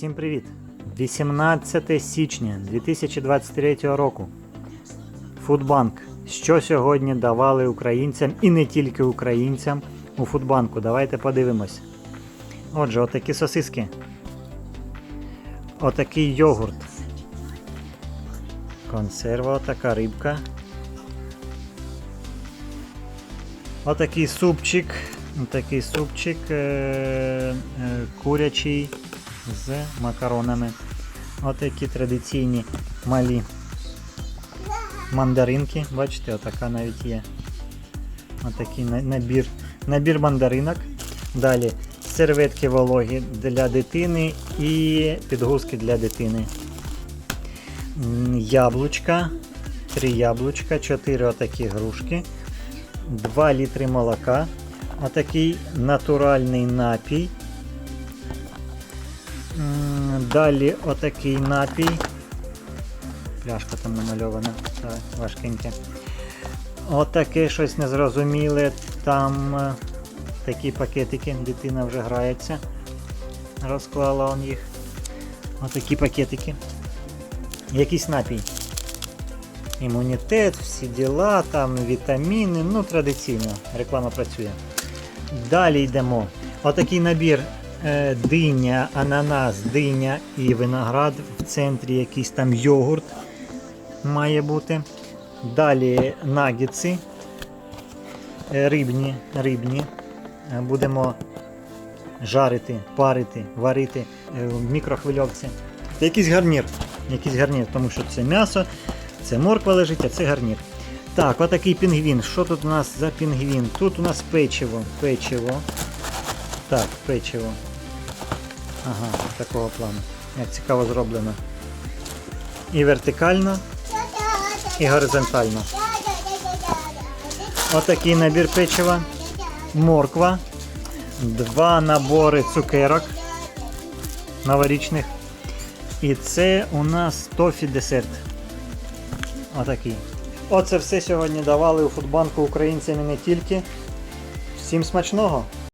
Всім привіт! 18 січня 2023 року. Фудбанк. Що сьогодні давали українцям і не тільки українцям у Фудбанку? Давайте подивимось. Отже, отакі сосиски. Отакий йогурт. Консерва, отака рибка. Отакий супчик. Такий супчик е- е- курячий з макаронами. Отакі традиційні малі мандаринки. Бачите, отака навіть є. Отакий набір, набір мандаринок. Далі серветки вологі для дитини і підгузки для дитини. Яблучка, три яблучка, чотири отакі грушки, 2 літри молока, отакий натуральний напій. Далі отакий напій. Пляшка там намальована, так, важкеньке. Отаке щось незрозуміле. Там е, такі пакетики, дитина вже грається. Розклала он їх. Отакі пакетики. Якийсь напій. Імунітет, всі діла, там вітаміни, ну традиційно, реклама працює. Далі йдемо. Отакий набір диня, ананас, диня і виноград. В центрі якийсь там йогурт має бути. Далі нагетси. Е, рибні, рибні. Е, Будемо жарити, парити, варити е, в мікрохвильовці. Це якийсь гарнір. Якийсь гарнір, тому що це м'ясо, це морква лежить, а це гарнір. Так, отакий пінгвін. Що тут у нас за пінгвін? Тут у нас печиво. Печиво. Так, печиво. Ага, такого плану. Як цікаво зроблено. І вертикально, і горизонтально. Отакий набір печива. Морква. Два набори цукерок новорічних. І це у нас тофі десерт. Отакий. Оце все сьогодні давали у фудбанку українцям і не тільки. Всім смачного!